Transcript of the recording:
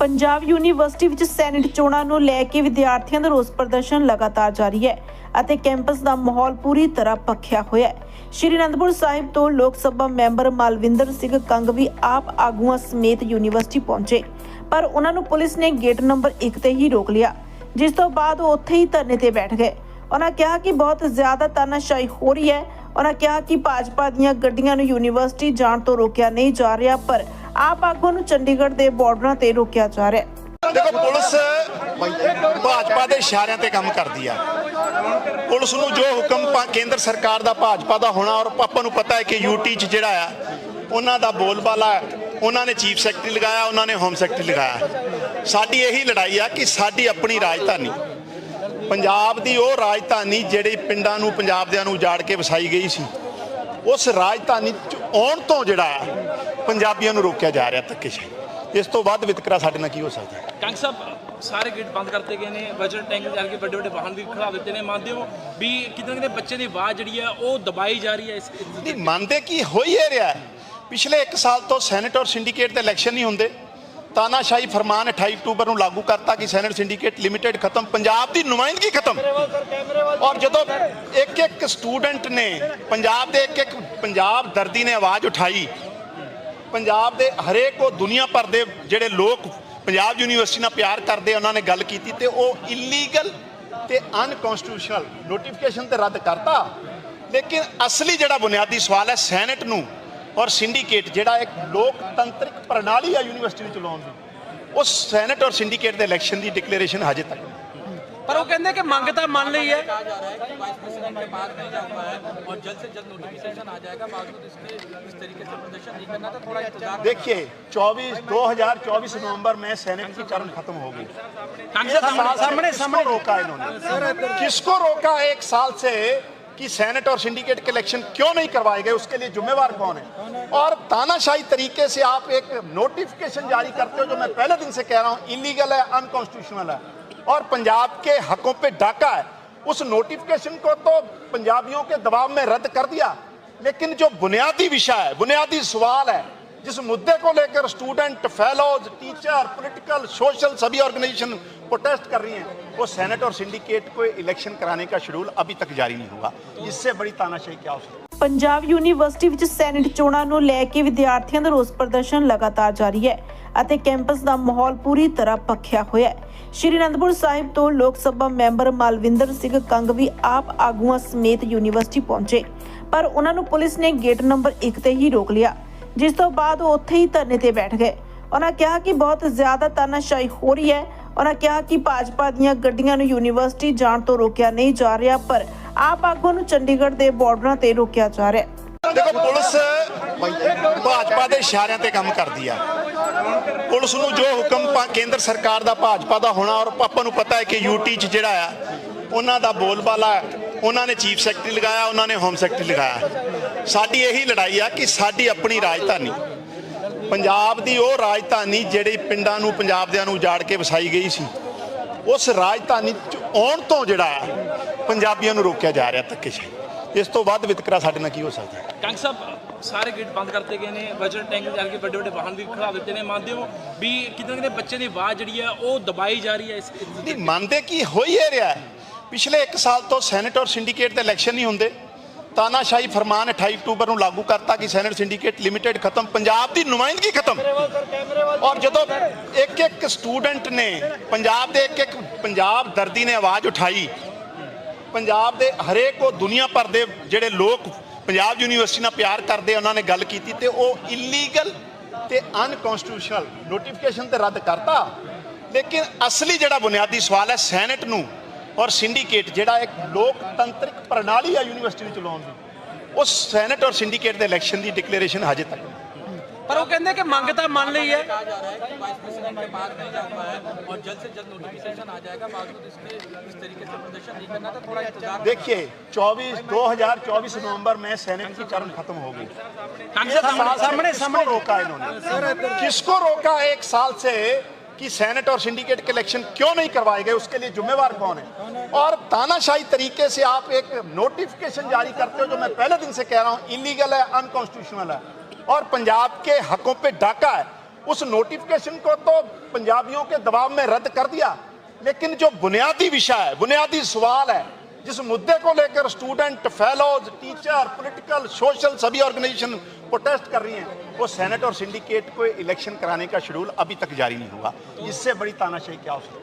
Punjab university ਵਿੱਚ senate ਚੋਣਾਂ ਨੂੰ ਲੈ ਕੇ ਵਿਦਿਆਰਥੀਆਂ ਦਾ ਰੋਸ ਪ੍ਰਦਰਸ਼ਨ ਲਗਾਤਾਰ ਜਾਰੀ ਹੈ ਅਤੇ ਕੈਂਪਸ ਦਾ ਮਾਹੌਲ ਪੂਰੀ ਤਰ੍ਹਾਂ ਪੱਖਿਆ ਹੋਇਆ ਹੈ। ਸ਼੍ਰੀ ਅਨੰਦਪੁਰ ਸਾਹਿਬ ਤੋਂ ਲੋਕ ਸਭਾ ਮੈਂਬਰ ਮਾਲਵਿੰਦਰ ਸਿੰਘ ਕੰਗ ਵੀ ਆਪ ਆਗੂਆਂ ਸਮੇਤ ਯੂਨੀਵਰਸਿਟੀ ਪਹੁੰਚੇ, ਪਰ ਉਹਨਾਂ ਨੂੰ ਪੁਲਿਸ ਨੇ ਗੇਟ ਨੰਬਰ 1 ਤੇ ਹੀ ਰੋਕ ਲਿਆ, ਜਿਸ ਤੋਂ ਬਾਅਦ ਉਹ ਉੱਥੇ ਹੀ ਧਰਨੇ ਤੇ ਬੈਠ ਗਏ। ਉਹਨਾਂ ਕਿਹਾ ਕਿ ਬਹੁਤ ਜ਼ਿਆਦਾ ਤਾਨਾਸ਼ਾਹੀ ਹੋ ਰਹੀ ਹੈ ਉਹਨਾਂ ਕਿਹਾ ਕਿ ਭਾਜਪਾ ਦੀਆਂ ਗੱਡੀਆਂ ਨੂੰ ਯੂਨੀਵਰਸਿਟੀ ਜਾਣ ਤੋਂ ਰੋਕਿਆ ਨਹੀਂ ਜਾ ਰਿਹਾ, ਪਰ ਆਪ ਆਗੂਆਂ ਨੂੰ ਚੰਡੀਗੜ੍ਹ ਦੇ ਬਾਰਡਰਾਂ ਤੇ ਰੋਕਿਆ ਜਾ ਰਿਹਾ ਹੈ। ਦੇਖੋ, ਪੁਲਿਸ ਭਾਜਪਾ ਦੇ ਇਸ਼ਾਰਿਆਂ ਤੇ ਕੰਮ ਕਰਦੀ ਆ। ਪੁਲਿਸ ਨੂੰ ਜੋ ਹੁਕਮ ਕੇਂਦਰ ਸਰਕਾਰ ਦਾ, ਭਾਜਪਾ ਦਾ ਹੋਣਾ, ਔਰ ਆਪਾਂ ਨੂੰ ਪਤਾ ਹੈ ਕਿ ਯੂਟੀ ਚ ਜਿਹੜਾ ਆ, ਉਹਨਾਂ ਦਾ ਬੋਲਬਾਲਾ ਉਹਨਾਂ ਨੇ ਚੀਫ ਸੈਕਟਰੀ ਲਗਾਇਆ, ਉਹਨਾਂ ਨੇ ਹੋਮ ਸੈਕਟਰੀ ਲਗਾਇਆ। ਸਾਡੀ ਇਹੀ ਲੜਾਈ ਆ ਕਿ ਸਾਡੀ ਆਪਣੀ ਰਾਜਧਾਨੀ ਪੰਜਾਬ ਦੀ ਉਹ ਰਾਜਧਾਨੀ ਜਿਹੜੀ ਪਿੰਡਾਂ ਨੂੰ ਪੰਜਾਬ ਦਿਆਂ ਨੂੰ ਉਜਾੜ ਕੇ ਵਸਾਈ ਗਈ ਸੀ ਉਸ ਰਾਜਧਾਨੀ ਚ ਆਉਣ ਤੋਂ ਜਿਹੜਾ ਪੰਜਾਬੀਆਂ ਨੂੰ ਰੋਕਿਆ ਜਾ ਰਿਹਾ ਧੱਕੇਸ਼ਾਹੀ ਇਸ ਤੋਂ ਵੱਧ ਵਿਤਕਰਾ ਸਾਡੇ ਨਾਲ ਕੀ ਹੋ ਸਕਦਾ? ਕੰਗ ਸਾਹਿਬ ਸਾਰੇ ਗੇਟ ਬੰਦ ਕਰਤੇ ਗਏ ਨੇ ਵਜਰ ਟੈਂਕ ਜਾ ਕੇ ਵੱਡੇ ਵੱਡੇ ਵਾਹਨ ਵੀ ਖੜਾ ਦਿੱਤੇ ਨੇ ਮੰਨਦੇ ਹੋ ਵੀ ਕਿਤੇ ਕਿਤੇ ਬੱਚੇ ਦੀ ਆਵਾਜ਼ ਜਿਹੜੀ ਹੈ ਉਹ ਦਬਾਈ ਜਾ ਰਹੀ ਹੈ ਇਸ ਨਹੀਂ ਮੰਨਦੇ ਕੀ ਹੋ ਹੀ ਰਿਹਾ। ਪਿਛਲੇ 1 ਸਾਲ ਤੋਂ ਸੈਨੇਟ ਔਰ ਸਿੰਡੀਕੇਟ ਦੇ ਇਲੈਕਸ਼ਨ ਨਹੀਂ ਹੁੰਦੇ ਤਾਨਾਸ਼ਾਹੀ ਫਰਮਾਨ 28 ਅਕਤੂਬਰ ਨੂੰ ਲਾਗੂ ਕਰਤਾ ਕਿ ਸੈਨੇਟ ਸਿੰਡੀਕੇਟ ਲਿਮਿਟਿਡ ਖਤਮ ਪੰਜਾਬ ਦੀ ਨੁਮਾਇੰਦਗੀ ਖਤਮ। ਔਰ ਜਦੋਂ ਇੱਕ ਇੱਕ ਸਟੂਡੈਂਟ ਨੇ ਪੰਜਾਬ ਦੇ ਇੱਕ ਇੱਕ ਪੰਜਾਬ ਦਰਦੀ ਨੇ ਆਵਾਜ਼ ਉਠਾਈ ਪੰਜਾਬ ਦੇ ਹਰੇਕ ਉਹ ਦੁਨੀਆ ਭਰ ਦੇ ਜਿਹੜੇ ਲੋਕ ਪੰਜਾਬ ਯੂਨੀਵਰਸਿਟੀ ਨਾਲ ਪਿਆਰ ਕਰਦੇ ਉਹਨਾਂ ਨੇ ਗੱਲ ਕੀਤੀ ਤੇ ਉਹ ਇਲੀਗਲ ਤੇ ਅਨਕਨਸਟੀਟਿਊਸ਼ਨਲ ਨੋਟੀਫਿਕੇਸ਼ਨ ਤੇ ਰੱਦ ਕਰਤਾ। ਲੇਕਿਨ ਅਸਲੀ ਜਿਹੜਾ ਬੁਨਿਆਦੀ ਸਵਾਲ ਹੈ ਸੈਨੇਟ ਨੂੰ ਔਰ ਸਿੰਡੀਕੇਟ ਜਿਹੜਾ ਇੱਕ ਲੋਕਤੰਤਰਿਕ ਪ੍ਰਣਾਲੀ ਆ ਯੂਨੀਵਰਸਿਟੀ ਵਿੱਚ ਚਲਾਉਣ ਦੀ ਉਸ ਸੈਨੇਟ ਔਰ ਸਿੰਡੀਕੇਟ ਦੇ ਇਲੈਕਸ਼ਨ ਦੀ ਡਿਕਲੇਰੇਸ਼ਨ ਹਜੇ ਤੱਕ ਨਹੀਂ। ਪਰ ਉਹ ਕਹਿੰਦੇ ਕਿ ਮੰਗ ਤਾਂ ਮੰਨ ਲਈ ਹੈ कहा जा रहा है कि वाइस प्रेसिडेंट के पास भेजा हुआ है और जल्द से जल्द नोटिफिकेशन आ जाएगा बावजूद इसके इस तरीके से प्रदर्शन नहीं करना था थोड़ा इंतजार देखिए 24 2024 नवंबर में सेनेट की टर्म खत्म होगी ਕੰਗ एक ਸਾਹਿਬ साल सामने सामने रोका इन्होंने किसको रोका एक साल से کہ سینٹ اور سنڈیکیٹ کے الیکشن کیوں نہیں کروائے گئے؟ اس کے لیے وار کون ہے؟ اور تانہ شاہی طریقے سے آپ ایک نوٹیفکیشن جاری کرتے ہو جو میں پہلے دن سے کہہ رہا ہوں انلیگل ہے انکانسٹیوشنل ہے۔ اور پنجاب کے حقوں پہ ڈاکہ ہے۔ اس نوٹیفکیشن کو تو پنجابیوں کے دباؤ میں رد کر دیا، لیکن جو بنیادی وشا ہے، بنیادی سوال ہے जिस मुद्दे को लेकर student fellows teacher political social सभी ऑर्गेनाइजेशन प्रोटेस्ट कर रही हैं वो सेनेट और सिंडिकेट को इलेक्शन कराने का शेड्यूल अभी तक जारी नहीं हुआ इससे बड़ी तानाशाही क्या हो सकती है ਪੰਜਾਬ ਯੂਨੀਵਰਸਿਟੀ ਵਿੱਚ ਸੈਨੇਟ ਚੋਣਾਂ ਨੂੰ ਲੈ ਕੇ ਵਿਦਿਆਰਥੀਆਂ ਦਾ ਰੋਸ ਪ੍ਰਦਰਸ਼ਨ ਲਗਾਤਾਰ ਜਾਰੀ ਹੈ ਅਤੇ ਕੈਂਪਸ ਦਾ ਮਾਹੌਲ ਪੂਰੀ ਤਰ੍ਹਾਂ ਪੱਖਿਆ ਹੋਇਆ ਹੈ ਸ਼੍ਰੀ ਅਨੰਦਪੁਰ ਸਾਹਿਬ ਤੋਂ ਲੋਕ ਸਭਾ ਮੈਂਬਰ ਮਾਲਵਿੰਦਰ ਸਿੰਘ ਕੰਗ ਵੀ ਆਪ ਆਗੂਆਂ ਸਮੇਤ ਯੂਨੀਵਰਸਿਟੀ ਪਹੁੰਚੇ ਪਰ ਉਹਨਾਂ ਨੂੰ ਪੁਲਿਸ ਨੇ ਗੇਟ ਨੰਬਰ 1 ਤੇ ਹੀ ਰੋਕ ਲਿਆ ਜਿਸ ਤੋਂ ਬਾਅਦ ਉਹ ਉੱਥੇ ਹੀ ਧਰਨੇ ਤੇ ਬੈਠ ਗਏ। ਉਹਨਾਂ ਕਿਹਾ ਕਿ ਬਹੁਤ ਜ਼ਿਆਦਾ ਤਾਨਾਸ਼ਾਹੀ ਹੋ ਰਹੀ ਹੈ। ਉਹਨਾਂ ਕਿਹਾ ਕਿ ਭਾਜਪਾ ਦੀਆਂ ਗੱਡੀਆਂ ਨੂੰ ਯੂਨੀਵਰਸਿਟੀ ਜਾਣ ਤੋਂ ਰੋਕਿਆ ਨਹੀਂ ਜਾ ਰਿਹਾ, ਪਰ ਆਪ ਆਗੂਆਂ ਨੂੰ ਚੰਡੀਗੜ੍ਹ ਦੇ ਬਾਰਡਰਾਂ ਤੇ ਰੋਕਿਆ ਜਾ ਰਿਹਾ ਦੇਖੋ, ਪੁਲਿਸ ਭਾਜਪਾ ਦੇ ਇਸ਼ਾਰਿਆਂ ਤੇ ਕੰਮ ਕਰਦੀ ਆ। ਪੁਲਿਸ ਨੂੰ ਜੋ ਹੁਕਮ ਕੇਂਦਰ ਸਰਕਾਰ ਦਾ, ਭਾਜਪਾ ਦਾ ਹੋਣਾ, ਔਰ ਆਪਾਂ ਨੂੰ ਪਤਾ ਹੈ ਕਿ ਯੂਟੀ ਚ ਜਿਹੜਾ ਆ, ਉਹਨਾਂ ਦਾ ਬੋਲਬਾਲਾ ਉਹਨਾਂ ਨੇ ਚੀਫ ਸੈਕਟਰੀ ਲਗਾਇਆ, ਉਹਨਾਂ ਨੇ ਹੋਮ ਸੈਕਟਰੀ ਲਗਾਇਆ। ਸਾਡੀ ਇਹੀ ਲੜਾਈ ਆ ਕਿ ਸਾਡੀ ਆਪਣੀ ਰਾਜਧਾਨੀ ਪੰਜਾਬ ਦੀ ਉਹ ਰਾਜਧਾਨੀ ਜਿਹੜੀ ਪਿੰਡਾਂ ਨੂੰ ਪੰਜਾਬ ਦਿਆਂ ਨੂੰ ਉਜਾੜ ਕੇ ਵਸਾਈ ਗਈ ਸੀ ਉਸ ਰਾਜਧਾਨੀ ਚ ਆਉਣ ਤੋਂ ਜਿਹੜਾ ਆ ਪੰਜਾਬੀਆਂ ਨੂੰ ਰੋਕਿਆ ਜਾ ਰਿਹਾ ਧੱਕੇਸ਼ਾਹੀ ਇਸ ਤੋਂ ਵੱਧ ਵਿਤਕਰਾ ਸਾਡੇ ਨਾਲ ਕੀ ਹੋ ਸਕਦਾ ਹੈ? ਕੰਗ ਸਾਹਿਬ ਸਾਰੇ ਗੇਟ ਬੰਦ ਕਰਤੇ ਗਏ ਨੇ ਵਜਰ ਟੈਂਕ ਜਾ ਕੇ ਵੱਡੇ ਵੱਡੇ ਵਾਹਨ ਵੀ ਖੜਾ ਦਿੱਤੇ ਨੇ ਮੰਨਦੇ ਹੋ ਵੀ ਕਿਤੇ ਕਿਤੇ ਬੱਚੇ ਦੀ ਆਵਾਜ਼ ਜਿਹੜੀ ਹੈ ਉਹ ਦਬਾਈ ਜਾ ਰਹੀ ਹੈ ਇਸ ਨਹੀਂ ਮੰਨਦੇ ਕੀ ਹੋ ਹੀ ਰਿਹਾ। ਪਿਛਲੇ 1 ਸਾਲ ਤੋਂ ਸੈਨੇਟ ਔਰ ਸਿੰਡੀਕੇਟ ਦੇ ਇਲੈਕਸ਼ਨ ਨਹੀਂ ਹੁੰਦੇ ਤਾਨਾਸ਼ਾਹੀ ਫਰਮਾਨ 28 ਅਕਤੂਬਰ ਨੂੰ ਲਾਗੂ ਕਰਤਾ ਕਿ ਸੈਨੇਟ ਸਿੰਡੀਕੇਟ ਲਿਮਿਟਿਡ ਖਤਮ ਪੰਜਾਬ ਦੀ ਨੁਮਾਇੰਦਗੀ ਖਤਮ। ਔਰ ਜਦੋਂ ਇੱਕ ਇੱਕ ਸਟੂਡੈਂਟ ਨੇ ਪੰਜਾਬ ਦੇ ਇੱਕ ਇੱਕ ਪੰਜਾਬ ਦਰਦੀ ਨੇ ਆਵਾਜ਼ ਉਠਾਈ। ਪੰਜਾਬ ਦੇ ਹਰੇਕ ਉਹ ਦੁਨੀਆ ਭਰ ਦੇ ਜਿਹੜੇ ਲੋਕ ਪੰਜਾਬ ਯੂਨੀਵਰਸਿਟੀ ਨਾਲ ਪਿਆਰ ਕਰਦੇ ਉਹਨਾਂ ਨੇ ਗੱਲ ਕੀਤੀ ਤੇ ਉਹ ਇਲੀਗਲ ਤੇ ਅਨਕਨਸਟੀਟਿਊਸ਼ਨਲ ਨੋਟੀਫਿਕੇਸ਼ਨ ਤੇ ਰੱਦ ਕਰਤਾ। ਲੇਕਿਨ ਅਸਲੀ ਜਿਹੜਾ ਬੁਨਿਆਦੀ ਸਵਾਲ ਹੈ ਸੈਨੇਟ ਨੂੰ ਔਰ ਸਿੰਡੀਕੇਟ ਜਿਹੜਾ ਇੱਕ ਲੋਕਤੰਤਰਿਕ ਪ੍ਰਣਾਲੀ ਆ ਯੂਨੀਵਰਸਿਟੀ ਵਿੱਚ ਚਲਾਉਣ ਦੀ ਉਸ ਸੈਨੇਟ ਔਰ ਸਿੰਡੀਕੇਟ ਦੇ ਇਲੈਕਸ਼ਨ ਦੀ ਡਿਕਲੇਰੇਸ਼ਨ ਹਜੇ ਤੱਕ ਨਹੀਂ। ਪਰ ਉਹ ਕਹਿੰਦੇ ਕਿ ਮੰਗ ਤਾਂ ਮੰਨ ਲਈ ਹੈ कहा जा रहा है कि वाइस प्रेसिडेंट के पास भेजा हुआ है और जल्द से जल्द नोटिफिकेशन आ जाएगा बावजूद इसके इस तरीके से प्रदर्शन नहीं करना था थोड़ा इंतजार देखिए 24 2024 नवंबर में सेनेट की टर्म खत्म होगी ਕੰਗ एक ਸਾਹਿਬ साल सामने सामने रोका इन्होंने किसको रोका एक साल से کہ سینٹ اور سنڈیکیٹ کے الیکشن کیوں نہیں کروائے گئے؟ اس کے لیے وار کون ہے؟ اور تانہ شاہی طریقے سے آپ ایک نوٹیفکیشن جاری کرتے ہو جو میں پہلے دن سے کہہ رہا ہوں انلیگل ہے انکانسٹیوشنل ہے۔ اور پنجاب کے حقوں پہ ڈاکہ ہے۔ اس نوٹیفکیشن کو تو پنجابیوں کے دباؤ میں رد کر دیا۔ لیکن جو بنیادی وشاہ ہے، بنیادی سوال ہے جس مدے کو لے کر student fellows teacher political social سبھی آرگنائزیشن پروٹیسٹ کر رہی ہیں، وہ سینٹ اور سنڈیکیٹ کو الیکشن کرانے کا شیڈول ابھی تک جاری نہیں ہوا۔ اس سے بڑی تاناشاہی کیا ہو سکتی